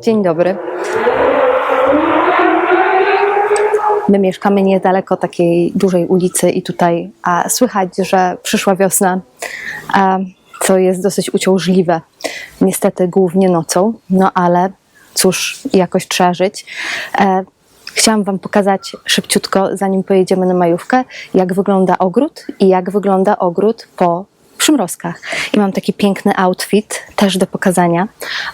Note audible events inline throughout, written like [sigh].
dzień dobry. My mieszkamy niedaleko takiej dużej ulicy i tutaj a, słychać, że przyszła wiosna, a, co jest dosyć uciążliwe. Niestety głównie nocą, no ale cóż, jakoś trzeba żyć. E, chciałam Wam pokazać szybciutko, zanim pojedziemy na majówkę, jak wygląda ogród i jak wygląda ogród po przymrozkach. I mam taki piękny outfit też do pokazania.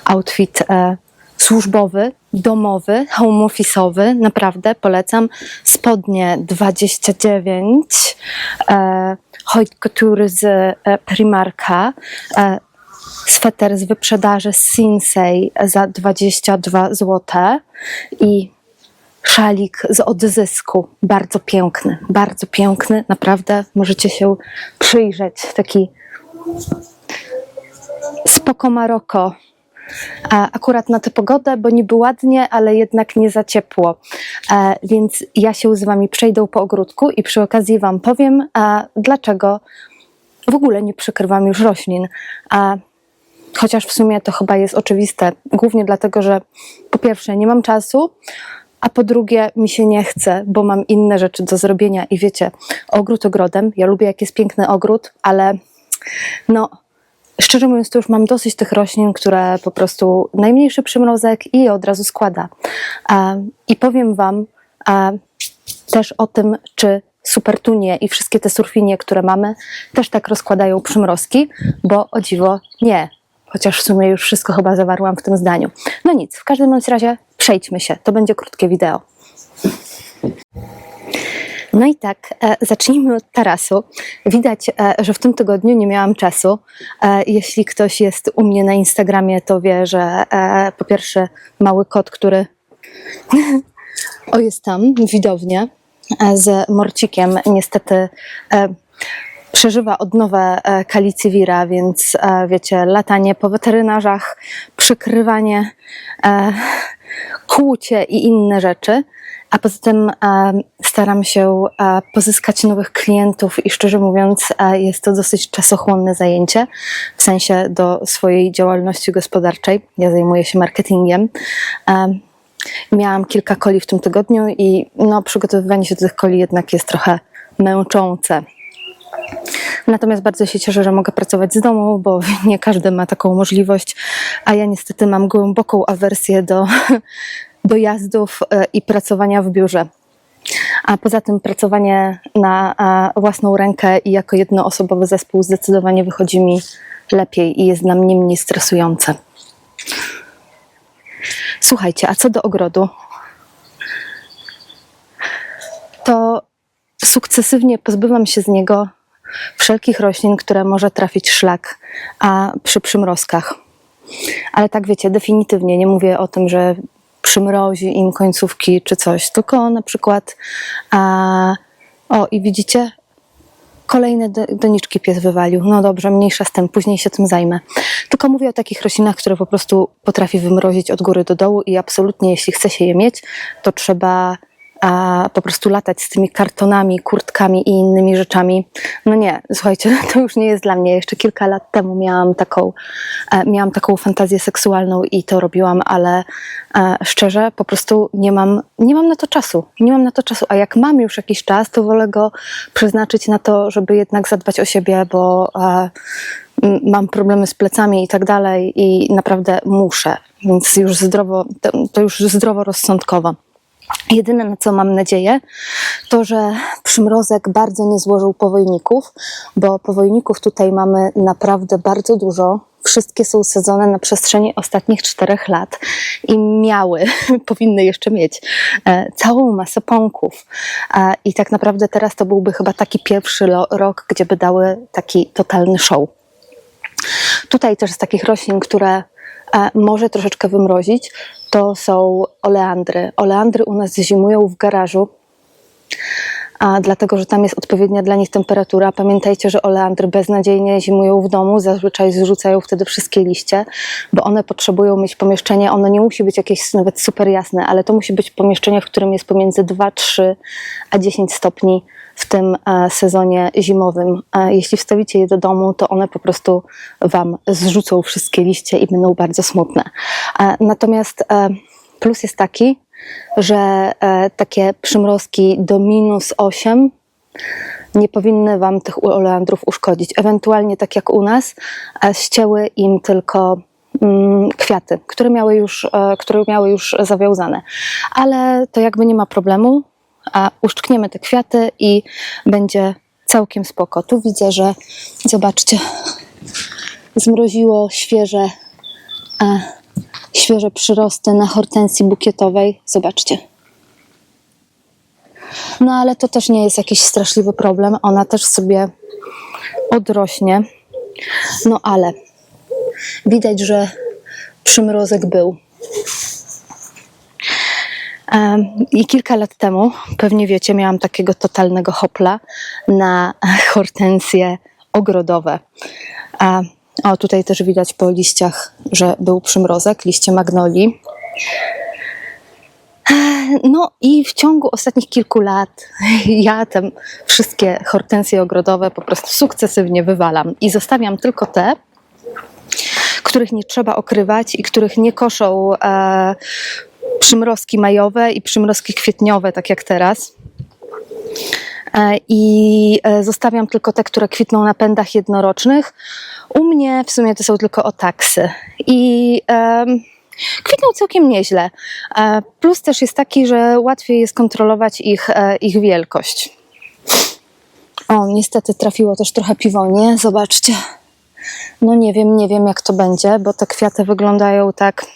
Outfit e, służbowy, domowy, home office'owy. Naprawdę polecam. Spodnie 29, e, z e, Primarka, e, sweter z wyprzedaży Sinsei za 22 zł i szalik z odzysku. Bardzo piękny, bardzo piękny. Naprawdę możecie się przyjrzeć. Taki spoko Maroko. A akurat na tę pogodę, bo niby ładnie, ale jednak nie za ciepło. E, więc ja się z Wami przejdę po ogródku i przy okazji Wam powiem, e, dlaczego w ogóle nie przykrywam już roślin. E, chociaż w sumie to chyba jest oczywiste. Głównie dlatego, że po pierwsze nie mam czasu, a po drugie mi się nie chce, bo mam inne rzeczy do zrobienia i wiecie, ogród ogrodem. Ja lubię jak jest piękny ogród, ale no szczerze mówiąc, to już mam dosyć tych roślin, które po prostu najmniejszy przymrozek i od razu składa. I powiem Wam też o tym, czy supertunie i wszystkie te surfinie, które mamy, też tak rozkładają przymrozki, bo o dziwo nie. Chociaż w sumie już wszystko chyba zawarłam w tym zdaniu. No nic, w każdym razie przejdźmy się. To będzie krótkie wideo. No i tak, e, zacznijmy od tarasu. Widać, e, że w tym tygodniu nie miałam czasu. E, jeśli ktoś jest u mnie na Instagramie, to wie, że po pierwsze mały kot, który [laughs] o jest tam, widownie, z morcikiem, niestety przeżywa odnowę kalicywira, więc wiecie, latanie po weterynarzach, przykrywanie, kłucie i inne rzeczy. A poza tym e, staram się e, pozyskać nowych klientów i szczerze mówiąc e, jest to dosyć czasochłonne zajęcie, w sensie do swojej działalności gospodarczej. Ja zajmuję się marketingiem. Miałam kilka koli w tym tygodniu i no, przygotowywanie się do tych koli jednak jest trochę męczące. Natomiast bardzo się cieszę, że mogę pracować z domu, bo [laughs] nie każdy ma taką możliwość, a ja niestety mam głęboką awersję do [laughs] dojazdów e, i pracowania w biurze. A poza tym pracowanie na e, własną rękę i jako jednoosobowy zespół zdecydowanie wychodzi mi lepiej i jest dla mnie mniej stresujące. Słuchajcie, a co do ogrodu? To sukcesywnie pozbywam się z niego wszelkich roślin, które może trafić szlak a przy przymrozkach. Ale tak wiecie, definitywnie nie mówię o tym, że przymrozi im końcówki czy coś, tylko na przykład a, o i widzicie, kolejne do- doniczki pies wywalił. No dobrze, mniejsza z tym, później się tym zajmę. Tylko mówię o takich roślinach, które po prostu potrafi wymrozić od góry do dołu i absolutnie, jeśli chce się je mieć, to trzeba a, po prostu latać z tymi kartonami, kurtkami i innymi rzeczami. No nie, słuchajcie, [laughs] to już nie jest dla mnie. Jeszcze kilka lat temu miałam taką, e, miałam taką fantazję seksualną i to robiłam, ale e, szczerze po prostu nie mam, nie mam na to czasu. Nie mam na to czasu, a jak mam już jakiś czas, to wolę go przeznaczyć na to, żeby jednak zadbać o siebie, bo e, mam problemy z plecami i tak dalej i naprawdę muszę, więc już zdrowo, to już zdroworozsądkowo. Jedyne na co mam nadzieję, to że przymrozek bardzo nie złożył powojników, bo powojników tutaj mamy naprawdę bardzo dużo. Wszystkie są sadzone na przestrzeni ostatnich czterech lat i miały, [laughs] powinny jeszcze mieć e, całą masę pąków. E, I tak naprawdę teraz to byłby chyba taki pierwszy rok, gdzie by dały taki totalny show. Tutaj też z takich roślin, które e, może troszeczkę wymrozić, to są oleandry. Oleandry u nas zimują w garażu, a dlatego, że tam jest odpowiednia dla nich temperatura. Pamiętajcie, że oleandry beznadziejnie zimują w domu, zazwyczaj zrzucają wtedy wszystkie liście, bo one potrzebują mieć pomieszczenie, ono nie musi być jakieś nawet super jasne, ale to musi być pomieszczenie, w którym jest pomiędzy 2, 3 a 10 stopni w tym e, sezonie zimowym. E, Jeśli wstawicie je do domu, to one po prostu Wam zrzucą wszystkie liście i będą bardzo smutne. E, Natomiast plus jest taki, że takie przymrozki do minus 8 nie powinny Wam tych oleandrów uszkodzić. Ewentualnie, tak jak u nas, ścięły im tylko mm, kwiaty, które miały, już, które miały już zawiązane. Ale to jakby nie ma problemu, a uszczkniemy te kwiaty i będzie całkiem spoko. Tu widzę, że zobaczcie, zmroziło świeże, e, świeże przyrosty na hortensji bukietowej. Zobaczcie. No ale to też nie jest jakiś straszliwy problem. Ona też sobie odrośnie. No ale widać, że przymrozek był. I kilka lat temu, pewnie wiecie, miałam takiego totalnego hopla na [laughs] hortensje ogrodowe. A, o, tutaj też widać po liściach, że był przymrozek, liście magnolii. No i w ciągu ostatnich kilku lat [laughs] ja te wszystkie hortensje ogrodowe po prostu sukcesywnie wywalam i zostawiam tylko te, których nie trzeba okrywać i których nie koszą e, przymrozki majowe i przymrozki kwietniowe, tak jak teraz. E, I e, zostawiam tylko te, które kwitną na pędach jednorocznych. U mnie w sumie to są tylko otaksy. I em, kwitną całkiem nieźle. E, Plus też jest taki, że łatwiej jest kontrolować ich, ich wielkość. O, niestety trafiło też trochę piwonie, zobaczcie. No nie wiem, nie wiem jak to będzie, bo te kwiaty wyglądają tak.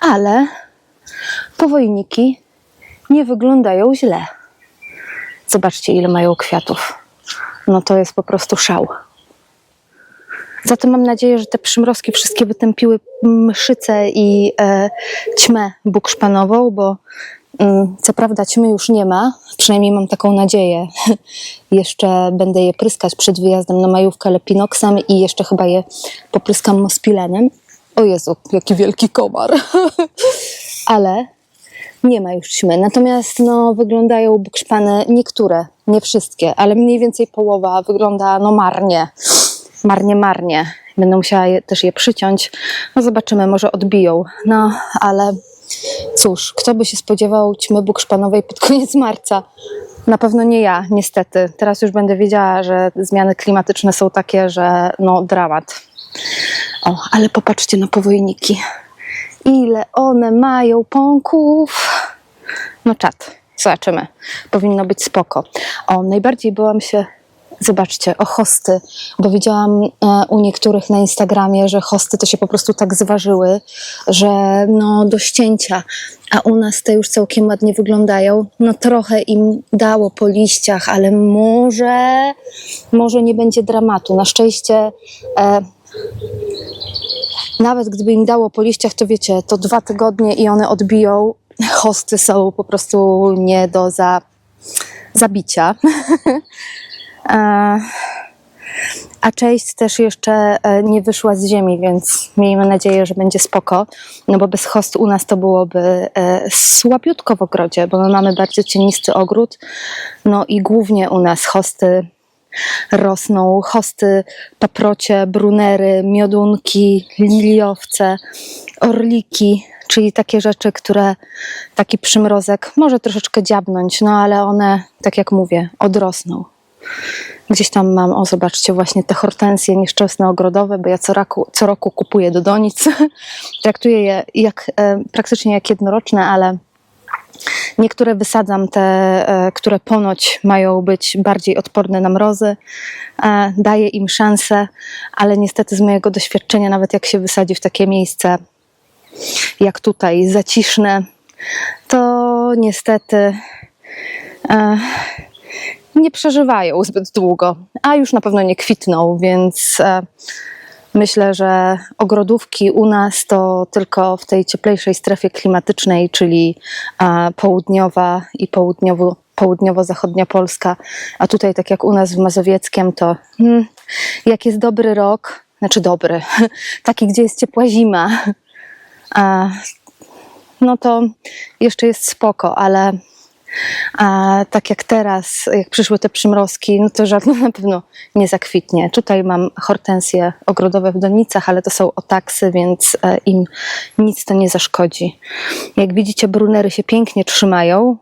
Ale powojniki nie wyglądają źle. Zobaczcie, ile mają kwiatów. No to jest po prostu szał. Zatem mam nadzieję, że te przymrozki wszystkie wytępiły mszycę i e, ćmę bukszpanową, bo mm, co prawda ćmy już nie ma, przynajmniej mam taką nadzieję. [laughs] jeszcze będę je pryskać przed wyjazdem na majówkę lepinoksem i jeszcze chyba je popryskam mospilenem. O Jezu, jaki wielki komar. [laughs] Ale nie ma już ćmy. Natomiast no, wyglądają bukszpany niektóre, nie wszystkie, ale mniej więcej połowa wygląda no marnie. Marnie, marnie. Będę musiała je, też je przyciąć. No zobaczymy, może odbiją. No, ale cóż, kto by się spodziewał ćmy bukszpanowej pod koniec marca? Na pewno nie ja, niestety. Teraz już będę wiedziała, że zmiany klimatyczne są takie, że no dramat. O, ale popatrzcie na powojniki. Ile one mają pąków. No czat, zobaczymy. Powinno być spoko. O, najbardziej byłam się, zobaczcie, o hosty, bo widziałam e, u niektórych na Instagramie, że hosty to się po prostu tak zważyły, że no do ścięcia, a u nas te już całkiem ładnie wyglądają. No trochę im dało po liściach, ale może, może nie będzie dramatu. Na szczęście e, nawet gdyby im dało po liściach, to wiecie, to dwa tygodnie i one odbiją. [laughs] Hosty są po prostu nie do za, zabicia. [laughs] A część też jeszcze e, nie wyszła z ziemi, więc miejmy nadzieję, że będzie spoko. No bo bez host u nas to byłoby e, słabiutko w ogrodzie, bo my mamy bardzo cienisty ogród. No i głównie u nas hosty rosną hosty, paprocie, brunery, miodunki, liliowce, orliki, czyli takie rzeczy, które taki przymrozek może troszeczkę dziabnąć, no ale one, tak jak mówię, odrosną. Gdzieś tam mam, o zobaczcie, właśnie te hortensje nieszczęsne ogrodowe, bo ja co roku, co roku kupuję do donic. [laughs] Traktuję je jak, e, praktycznie jak jednoroczne, ale Niektóre wysadzam, te, e, które ponoć mają być bardziej odporne na mrozy. E, Daję im szansę, ale niestety z mojego doświadczenia, nawet jak się wysadzi w takie miejsce jak tutaj, zaciszne, to niestety e, nie przeżywają zbyt długo, a już na pewno nie kwitną, więc myślę, że ogrodówki u nas to tylko w tej cieplejszej strefie klimatycznej, czyli południowa i południowo, południowo-zachodnia Polska, a tutaj tak jak u nas w Mazowieckiem, to hmm, jak jest dobry rok, znaczy dobry, [laughs] taki gdzie jest ciepła zima, a, no to jeszcze jest spoko, ale A tak jak teraz, jak przyszły te przymrozki, no to żadna na pewno nie zakwitnie. Tutaj mam hortensje ogrodowe w donicach, ale to są otaksy, więc e, im nic to nie zaszkodzi. Jak widzicie, brunery się pięknie trzymają.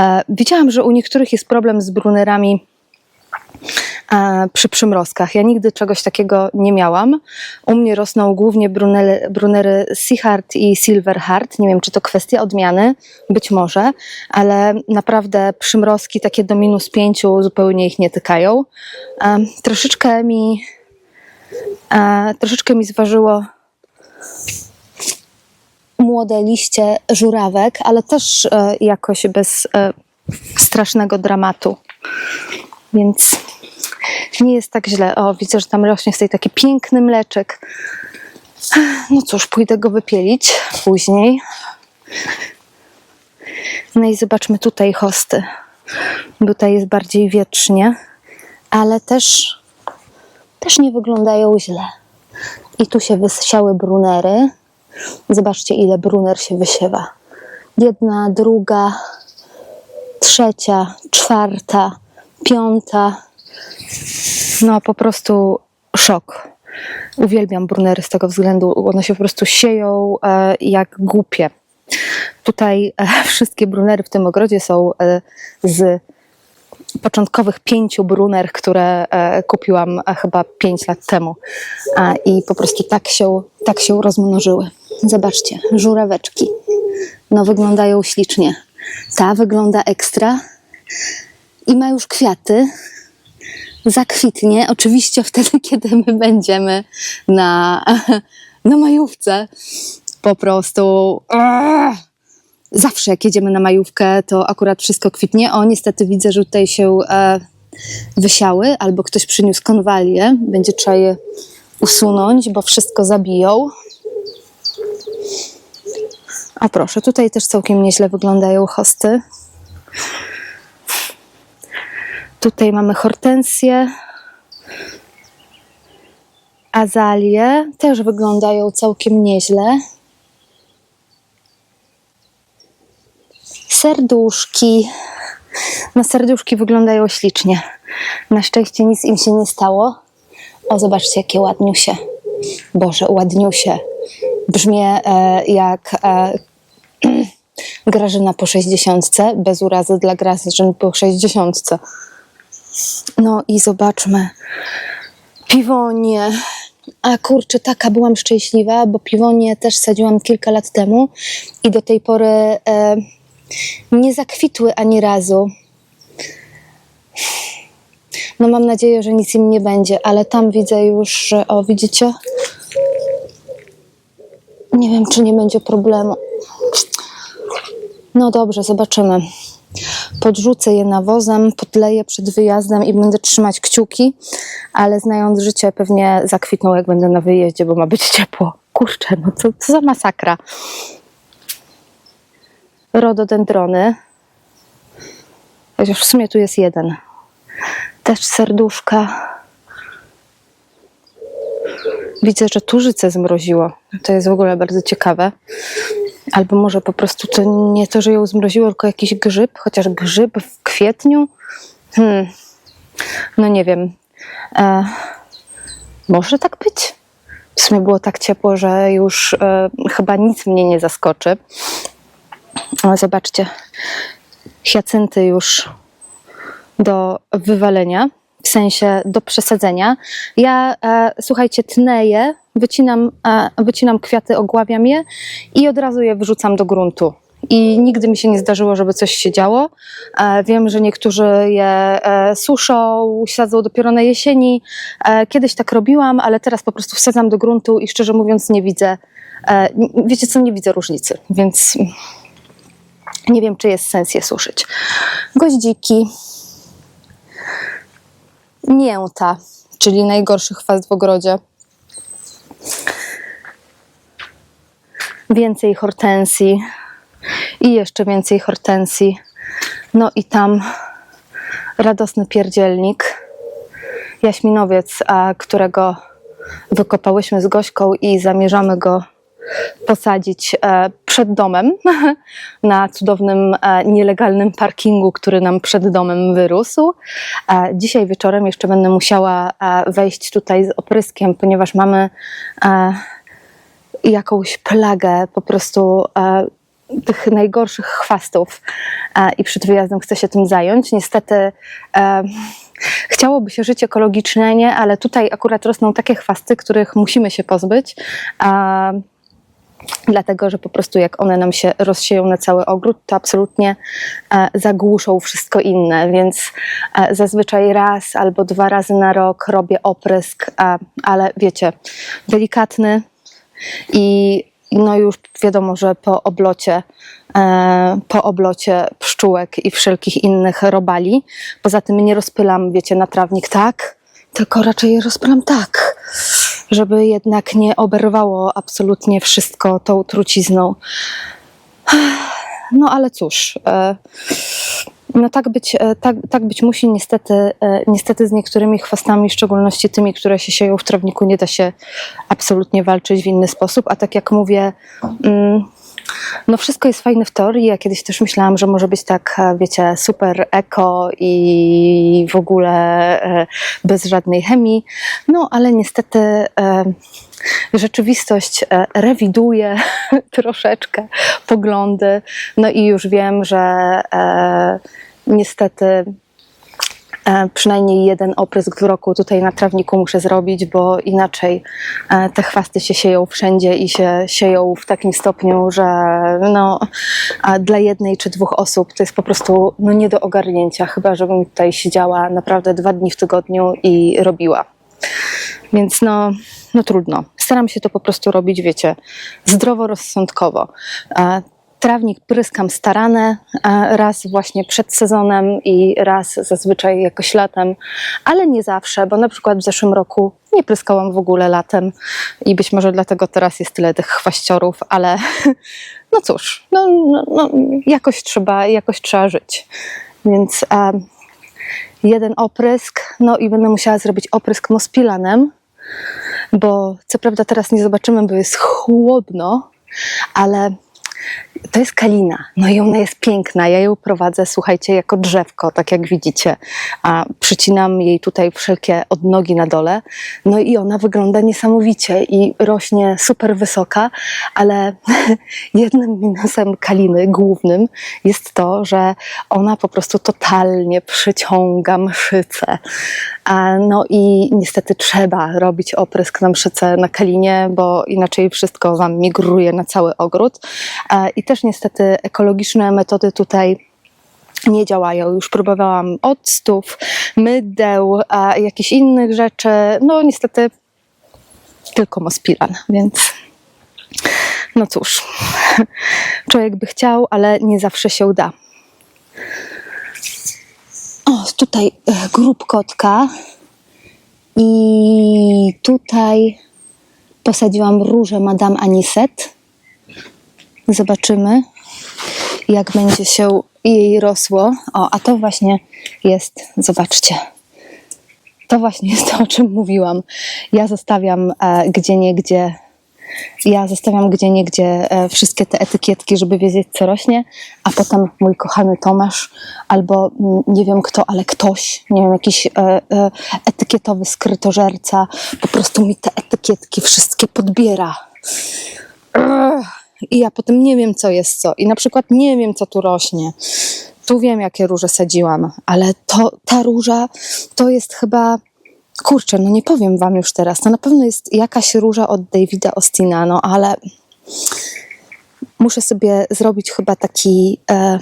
E, Widziałam, że u niektórych jest problem z brunerami przy przymrozkach. Ja nigdy czegoś takiego nie miałam. U mnie rosną głównie brunery, brunery Seahard i Silverheart. Nie wiem, czy to kwestia odmiany, być może, ale naprawdę przymrozki takie do minus pięciu zupełnie ich nie tykają. E, troszeczkę mi e, troszeczkę mi zważyło młode liście żurawek, ale też e, jakoś bez e, strasznego dramatu. Więc nie jest tak źle. O, widzę, że tam rośnie tutaj taki piękny mleczek. No cóż, pójdę go wypielić później. No i zobaczmy tutaj hosty. Tutaj jest bardziej wietrznie, ale też, też nie wyglądają źle. I tu się wysiały brunery. Zobaczcie, ile bruner się wysiewa. Jedna, druga, trzecia, czwarta, piąta. No po prostu szok. Uwielbiam brunery z tego względu. One się po prostu sieją e, jak głupie. Tutaj e, [laughs] wszystkie brunery w tym ogrodzie są e, z początkowych pięciu bruner, które e, kupiłam e, chyba pięć lat temu. A, I po prostu tak się, tak się rozmnożyły. Zobaczcie, żuraweczki. No wyglądają ślicznie. Ta wygląda ekstra i ma już kwiaty. Zakwitnie, oczywiście wtedy, [laughs] kiedy my będziemy na, [laughs] na majówce. Po prostu. Zawsze jak jedziemy na majówkę, to akurat wszystko kwitnie. O, niestety widzę, że tutaj się e, wysiały, albo ktoś przyniósł konwalię. Będzie trzeba je usunąć, bo wszystko zabiją. A proszę, tutaj też całkiem nieźle wyglądają hosty. Tutaj mamy hortensje. Azalie też wyglądają całkiem nieźle. serduszki. No serduszki wyglądają ślicznie. Na szczęście nic im się nie stało. O, zobaczcie, jakie ładniusie. Boże, ładniusie. Brzmię e, jak e, [clears throat] Grażyna po 60, bez urazy dla Grażyny po 60. No i zobaczmy. Piwonie. A kurczę, taka byłam szczęśliwa, bo piwonie też sadziłam kilka lat temu i do tej pory e, nie zakwitły ani razu. No mam nadzieję, że nic im nie będzie, ale tam widzę już, że o widzicie? Nie wiem, czy nie będzie problemu. No dobrze, zobaczymy. Podrzucę je nawozem, podleję przed wyjazdem i będę trzymać kciuki, ale znając życie pewnie zakwitną jak będę na wyjeździe, bo ma być ciepło. Kurczę, no co, co za masakra rododendrony. Chociaż w sumie tu jest jeden. Też serduszka. Widzę, że tużyce zmroziło. To jest w ogóle bardzo ciekawe. Albo może po prostu to nie to, że ją zmroziło, tylko jakiś grzyb, chociaż grzyb w kwietniu. Hmm. No nie wiem. E, może tak być? W sumie było tak ciepło, że już e, chyba nic mnie nie zaskoczy. O, zobaczcie, hiacynty już do wywalenia, w sensie do przesadzenia. Ja, e, słuchajcie, tnę je, wycinam, e, wycinam kwiaty, ogławiam je i od razu je wrzucam do gruntu. I nigdy mi się nie zdarzyło, żeby coś się działo. E, wiem, że niektórzy je e, suszą, sadzą dopiero na jesieni. E, kiedyś tak robiłam, ale teraz po prostu wsadzam do gruntu i szczerze mówiąc nie widzę, e, wiecie co, nie widzę różnicy, więc nie wiem, czy jest sens je suszyć. Goździki. Mięta, czyli najgorszy chwast w ogrodzie. Więcej hortensji i jeszcze więcej hortensji. No i tam radosny pierdzielnik, jaśminowiec, którego wykopałyśmy z Gośką i zamierzamy go posadzić e, przed domem, [laughs] na cudownym, e, nielegalnym parkingu, który nam przed domem wyrósł. E, Dzisiaj wieczorem jeszcze będę musiała wejść tutaj z opryskiem, ponieważ mamy jakąś plagę po prostu tych najgorszych chwastów i przed wyjazdem chcę się tym zająć. Niestety chciałoby się żyć ekologicznie, nie? ale tutaj akurat rosną takie chwasty, których musimy się pozbyć. Dlatego, że po prostu jak one nam się rozsieją na cały ogród, to absolutnie e, zagłuszą wszystko inne, więc e, zazwyczaj raz albo dwa razy na rok robię oprysk, e, ale wiecie, delikatny i no już wiadomo, że po oblocie, po oblocie pszczółek i wszelkich innych robali. Poza tym nie rozpylam, wiecie, na trawnik tak, tylko raczej rozpylam tak, żeby jednak nie oberwało absolutnie wszystko tą trucizną. No ale cóż, e, no tak być, e, tak, tak być musi niestety, e, niestety z niektórymi chwastami, w szczególności tymi, które się sieją w trawniku, nie da się absolutnie walczyć w inny sposób, a tak jak mówię, mm, no wszystko jest fajne w teorii. Ja kiedyś też myślałam, że może być tak, e, wiecie, super eko i w ogóle e, bez żadnej chemii. No ale niestety e, rzeczywistość rewiduje [laughs] troszeczkę poglądy. No i już wiem, że niestety przynajmniej jeden oprysk w roku tutaj na trawniku muszę zrobić, bo inaczej e, te chwasty się sieją wszędzie i się sieją w takim stopniu, że no, dla jednej czy dwóch osób to jest po prostu no, nie do ogarnięcia, chyba żebym tutaj siedziała naprawdę dwa dni w tygodniu i robiła. Więc no, no trudno. Staram się to po prostu robić, wiecie, zdroworozsądkowo. Trawnik pryskam starane, e, raz właśnie przed sezonem i raz zazwyczaj jakoś latem, ale nie zawsze, bo na przykład w zeszłym roku nie pryskałam w ogóle latem i być może dlatego teraz jest tyle tych chwaściorów, ale [laughs] no cóż, no, no, no, jakoś, trzeba, jakoś trzeba żyć. Więc e, jeden oprysk, no i będę musiała zrobić oprysk mospilanem, bo co prawda teraz nie zobaczymy, bo jest chłodno, ale to jest kalina. No i ona jest piękna. Ja ją prowadzę, słuchajcie, jako drzewko, tak jak widzicie. A przycinam jej tutaj wszelkie odnogi na dole. No i ona wygląda niesamowicie i rośnie super wysoka, ale [laughs] jednym minusem kaliny głównym jest to, że ona po prostu totalnie przyciąga mszyce. A no i niestety trzeba robić oprysk na mszyce na kalinie, bo inaczej wszystko wam migruje na cały ogród. E, I też niestety ekologiczne metody tutaj nie działają. Już próbowałam octów, mydeł, a jakichś innych rzeczy. No niestety tylko mospilan, więc no cóż, [laughs] człowiek by chciał, ale nie zawsze się da. O, tutaj e, grób kotka i tutaj posadziłam różę Madame Anisette. Zobaczymy, jak będzie się jej rosło. O, a to właśnie jest, zobaczcie. To właśnie jest to, o czym mówiłam. Ja zostawiam e, gdzie niegdzie, ja zostawiam gdzie niegdzie e, wszystkie te etykietki, żeby wiedzieć, co rośnie, a potem mój kochany Tomasz, albo mm, nie wiem kto, ale ktoś, nie wiem, jakiś e, e, etykietowy skrytożerca, po prostu mi te etykietki wszystkie podbiera. I ja potem nie wiem, co jest co. I na przykład nie wiem, co tu rośnie. Tu wiem, jakie róże sadziłam, ale to, ta róża to jest chyba. Kurczę, no nie powiem wam już teraz. To na pewno jest jakaś róża od Davida Ostina, no ale muszę sobie zrobić chyba taki. E,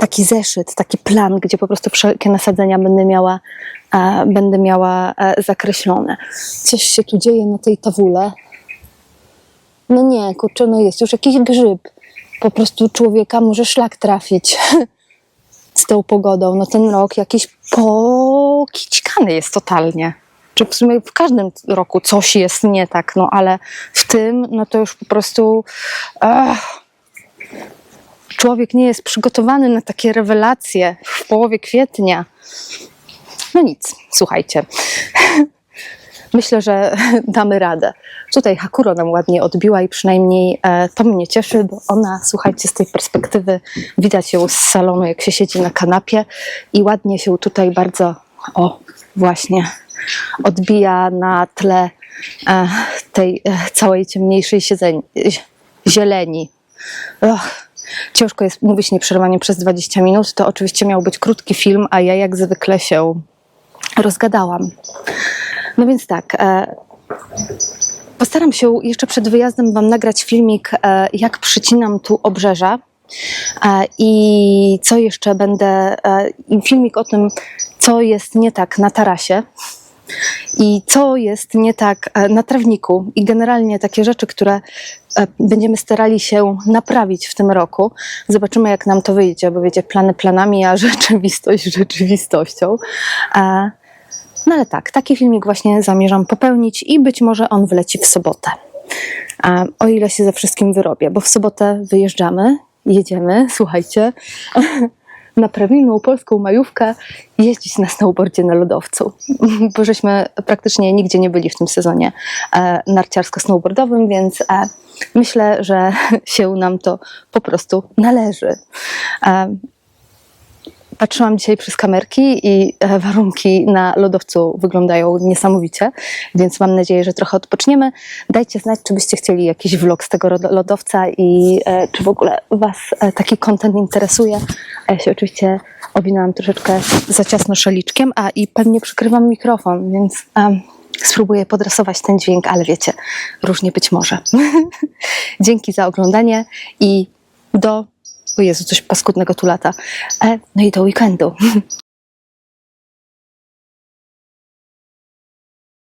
taki zeszyt, taki plan, gdzie po prostu wszelkie nasadzenia będę miała, e, będę miała e, zakreślone. Coś się tu dzieje na tej tawule. No nie, kurczę, no jest już jakiś grzyb. Po prostu człowieka może szlak trafić [laughs] z tą pogodą. No ten rok jakiś pokićkany jest totalnie. Czy w sumie w każdym roku coś jest nie tak, no ale w tym, no to już po prostu człowiek nie jest przygotowany na takie rewelacje w połowie kwietnia. No nic, słuchajcie. Myślę, że [laughs] damy radę. Tutaj Hakuro nam ładnie odbiła i przynajmniej e, to mnie cieszy, bo ona, słuchajcie, z tej perspektywy widać ją z salonu, jak się siedzi na kanapie i ładnie się tutaj bardzo, o właśnie, odbija na tle e, tej e, całej ciemniejszej siedzeń, zieleni. Och, ciężko jest mówić nieprzerwanie przez 20 minut. To oczywiście miał być krótki film, a ja jak zwykle się rozgadałam. No więc tak. E, postaram się jeszcze przed wyjazdem Wam nagrać filmik, e, jak przycinam tu obrzeża. E, I co jeszcze będę. Filmik o tym, co jest nie tak na tarasie i co jest nie tak na trawniku i generalnie takie rzeczy, które będziemy starali się naprawić w tym roku. Zobaczymy, jak nam to wyjdzie, bo wiecie, plany planami, a [laughs] rzeczywistość rzeczywistością. No ale tak, taki filmik właśnie zamierzam popełnić i być może on wleci w sobotę. E, O ile się ze wszystkim wyrobię, bo w sobotę wyjeżdżamy, jedziemy, [laughs] słuchajcie, na prawilną polską majówkę jeździć na snowboardzie na lodowcu, [laughs] bo żeśmy praktycznie nigdzie nie byli w tym sezonie e, narciarsko-snowboardowym, więc e, myślę, że [laughs] się nam to po prostu należy. E, Patrzyłam dzisiaj przez kamerki i e, warunki na lodowcu wyglądają niesamowicie, więc mam nadzieję, że trochę odpoczniemy. Dajcie znać, czy byście chcieli jakiś vlog z tego lodowca i e, czy w ogóle Was e, taki content interesuje. A ja się oczywiście owinęłam troszeczkę za ciasno szaliczkiem, a i pewnie przykrywam mikrofon, więc em, spróbuję podresować ten dźwięk, ale wiecie, różnie być może. [laughs] Dzięki za oglądanie i do Jezu, coś paskudnego tu lata. E, no i do weekendu. [laughs]